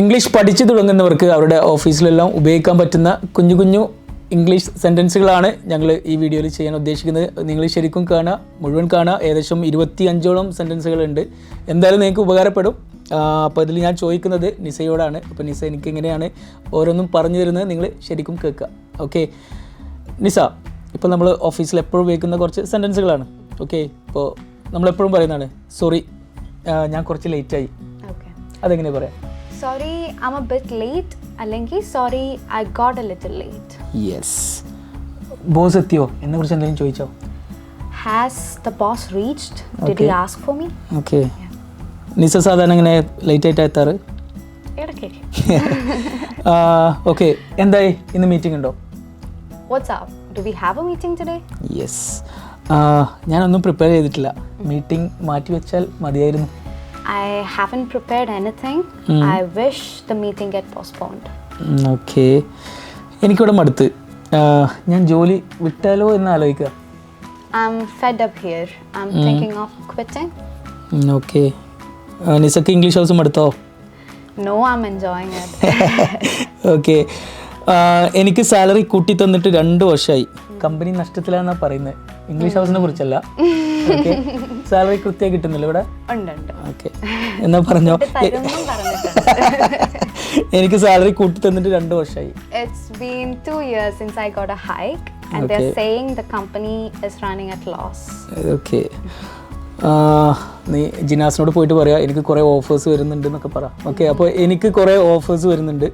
English പഠിച്ചു തുടങ്ങുന്നവർക്ക് അവരുടെ ഓഫീസിലെല്ലാം ഉപയോഗിക്കാൻ പറ്റുന്ന കുഞ്ഞു കുഞ്ഞു ഇംഗ്ലീഷ് സെന്റൻസുകളാണ് ഞങ്ങൾ ഈ വീഡിയോയിൽ ചെയ്യാൻ ഉദ്ദേശിക്കുന്നത്. നിങ്ങൾ ശരിക്കും കാണുക മുഴുവൻ കാണുക. ഏകദേശം ഇരുപത്തി അഞ്ചോളം സെന്റൻസുകളുണ്ട് എന്തായാലും നിങ്ങൾക്ക് ഉപകാരപ്പെടും. അപ്പോൾ ഇതിൽ ഞാൻ ചോദിക്കുന്നത് നിസയോടാണ്. അപ്പോൾ നിസ എനിക്ക് എങ്ങനെയാണ് ഓരോന്നും പറഞ്ഞു തരുന്നത് നിങ്ങൾ ശരിക്കും കേൾക്കുക. ഓക്കെ നിസ ഇപ്പോൾ നമ്മൾ ഓഫീസിൽ എപ്പോഴും ഉപയോഗിക്കുന്ന കുറച്ച് സെന്റൻസുകളാണ് ഓക്കെ ഇപ്പോൾ നമ്മളെപ്പോഴും പറയുന്നതാണ് സോറി ഞാൻ കുറച്ച് ലേറ്റായി അതെങ്ങനെയാണ് അതെങ്ങനെ പറയാം? Sorry, I'm a bit late അല്ലെങ്കിൽ sorry I got a little late yes boss എത്തിയോ? എന്നെ കുറിച്ച് എന്തെങ്കിലും ചോദിച്ചോ? Has the boss reached did he ask for me? Okay Nisa സാധാരണ ഇങ്ങനെ ലേറ്റ് ആയിട്ട് എത്താറ്? ഇടയ്ക്കൊക്കെ. ഓക്കെ എന്തായി? ഇന്ന് മീറ്റിംഗ് ഉണ്ടോ? What's up? Do we have a meeting today? Yes ഞാനൊന്നും പ്രിപ്പയർ ചെയ്തിട്ടില്ല. മീറ്റിംഗ് മാറ്റി വെച്ചാൽ മതിയായിരുന്നു. I haven't prepared anything. Mm. I wish the meeting get postponed. Okay. എനിക്കിവിടെ മടുത്ത് ആ, ഞാൻ ജോലി വിട്ടാലോ എന്ന് ആലോചിക്കുക I'm fed up here. I'm thinking of quitting. Okay നിസക്ക് English house മടുത്തോ No, I'm enjoying it. Okay എനിക്ക് സാലറി കൂട്ടി തന്നിട്ട് രണ്ട് വർഷമായി കമ്പനി നഷ്ടത്തിലാണെന്നാണ് പറയുന്നത് ഇംഗ്ലീഷ് ഹൗസിനെ കുറിച്ചല്ല. സാലറി കൃത്യ കിട്ടുന്നില്ല ഇവിടെ? ഓക്കെ എന്നാ പറഞ്ഞോ? എനിക്ക് സാലറി കൂട്ടി തന്നിട്ട് രണ്ട് വർഷമായി It's been two years since I got a hike, and they're Okay. saying the company is running at loss. Okay നീ ജിനാസിനോട് പോയിട്ട് പറയാ എനിക്ക് കുറേ ഓഫേഴ്സ് വരുന്നുണ്ട് എന്നൊക്കെ പറ. ഓക്കെ അപ്പോൾ എനിക്ക് കുറേ ഓഫേഴ്സ് വരുന്നുണ്ട്.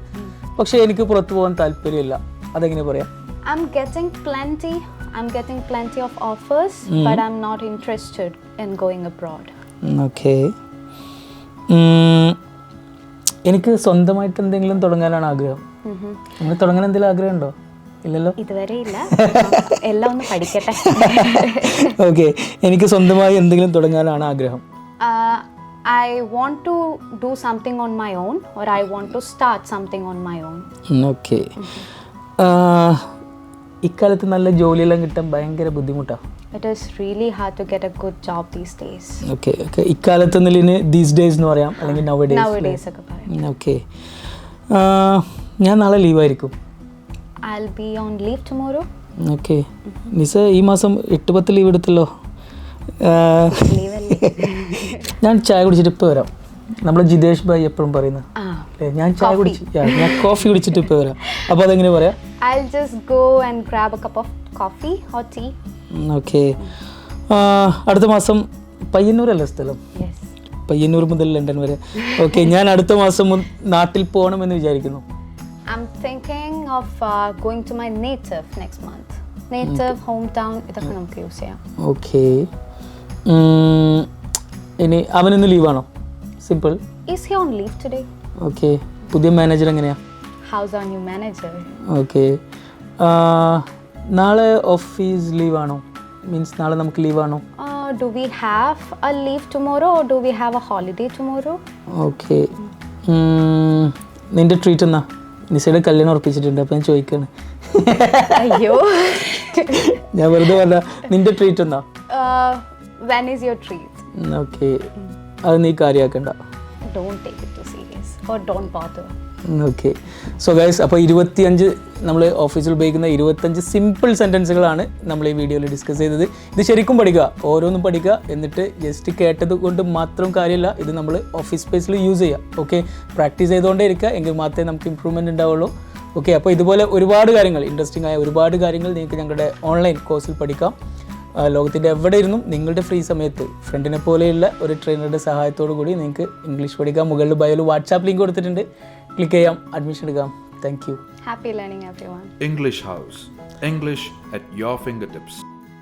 പക്ഷെ എനിക്ക് പുറത്തു പോകാൻ താല്പര്യമില്ല. അതെങ്ങനെ പറയാം? I'm getting plenty. I'm getting plenty of offers, mm. but I'm not interested in going abroad. Okay. Mm. എനിക്ക് സ്വന്തമായിട്ട് എന്തെങ്കിലും തുടങ്ങാനാണ് ആഗ്രഹം നിങ്ങൾ തുടങ്ങാൻ എന്തെങ്കിലും ആഗ്രഹം ഉണ്ടോ ഇല്ലല്ലോ ഇതുവരെ ഇല്ല എല്ലാം ഒന്ന് പഠിക്കട്ടെ ഓക്കെ എനിക്ക് സ്വന്തമായി എന്തെങ്കിലും തുടങ്ങാനാണ് ആഗ്രഹം I want to do something on my own or I want to start something on my own own. Okay ഇക്കാലത്ത് നല്ല ജോലിയെല്ലാം കിട്ടാൻ ഭയങ്കര ബുദ്ധിമുട്ടാണ് it really hard to get a good job these days. Okay okay ഇക്കാലത്ത് these days എന്ന് പറയാം അല്ലെങ്കിൽ നവ ഡേയ്സ് Nowadays, ഒക്കെ പറയാം. ഓക്കെ ഞാൻ നാളെ ലീവായിരിക്കും I'll be on leave tomorrow. Okay Nisa ഈ മാസം എട്ട് പത്ത് ലീവ് എടുത്തല്ലോ. ഞാൻ ചായ കുടിച്ചിട്ട് ഇപ്പോൾ വരാം. നമ്മൾ ജിതേഷ് ഭായി എപ്പോഴും പറയുന്നത് ഞാൻ ചായ കുടിച്ച് ഞാൻ കോഫി കുടിച്ചിട്ട് ഇപ്പോൾ വരാം. അപ്പോൾ അതെങ്ങനെ പറയാം? I'll just go and grab a cup of coffee or tea. Okay അടുത്ത മാസം പയ്യന്നൂരല്ലേ സ്ഥലം? യെസ് പയ്യന്നൂർ മുതൽ ലണ്ടൻ വരെ. ഓക്കെ ഞാൻ അടുത്ത മാസം നാട്ടിൽ പോകണം എന്ന് വിചാരിക്കുന്നു. I'm thinking of going going to my native next month. Native, hometown, ഇതൊക്കെ നമുക്ക് യൂസ് ചെയ്യാം. ഓക്കെ ഇനി അവനിന്ന് ലീവാണോ simple is he on leave today? Okay പുതിയ മാനേജർ എങ്ങനെയാ? How's are new manager okay നാളെ ഓഫീസ് ലീവ് ആണോ? മീൻസ് നാളെ നമുക്ക് ലീവ് ആണോ? Do we have a leave tomorrow or do we have a holiday tomorrow? Okay നിന്റെ treat എന്നാ? നിസയുടെ കല്യാണം ഉറപ്പിച്ചിട്ടുണ്ട് അപ്പം ഞാൻ ചോദിക്കാണ്. അയ്യോ. ഞാൻ വെറുതെ പറഞ്ഞ നിന്റെ ട്രീറ്റ് എന്നാ? When is your treat? Okay അത് നീ കാര്യമാക്കണ്ട Don't take it too serious or don't bother. Okay so guys അപ്പോൾ ഇരുപത്തിയഞ്ച് നമ്മൾ ഓഫീസിൽ ഉപയോഗിക്കുന്ന ഇരുപത്തഞ്ച് സിമ്പിൾ സെന്റൻസുകളാണ് നമ്മൾ ഈ വീഡിയോയിൽ ഡിസ്കസ് ചെയ്തത്. ഇത് ശരിക്കും പഠിക്കുക ഓരോന്നും പഠിക്കുക എന്നിട്ട് ജസ്റ്റ് കേട്ടത് കൊണ്ട് മാത്രം കാര്യമില്ല ഇത് നമ്മൾ ഓഫീസ് സ്പേസിൽ യൂസ് ചെയ്യുക. ഓക്കെ പ്രാക്ടീസ് ചെയ്തുകൊണ്ടേ ഇരിക്കുക എങ്കിൽ മാത്രമേ നമുക്ക് ഇമ്പ്രൂവ്മെന്റ് ഉണ്ടാവുള്ളൂ. ഓക്കെ അപ്പോൾ ഇതുപോലെ ഒരുപാട് കാര്യങ്ങൾ ഇൻട്രസ്റ്റിംഗ് ആയ ഒരുപാട് കാര്യങ്ങൾ നിങ്ങൾക്ക് ഞങ്ങളുടെ ഓൺലൈൻ കോഴ്സിൽ പഠിക്കാം. ലോകത്തിന്റെ എവിടെ ഇരുന്നും നിങ്ങളുടെ ഫ്രീ സമയത്ത്? ഫ്രണ്ടിനെ പോലെയുള്ള ഒരു ട്രെയിനറുടെ സഹായത്തോടു കൂടി നിങ്ങൾക്ക് ഇംഗ്ലീഷ് പഠിക്കാം. മുകളിൽ ബയോയിൽ വാട്സാപ്പ് ലിങ്ക് കൊടുത്തിട്ടുണ്ട്. ക്ലിക്ക് ചെയ്യാം. അഡ്മിഷൻ എടുക്കാം. Thank you happy learning everyone English house English at your finger fingertips.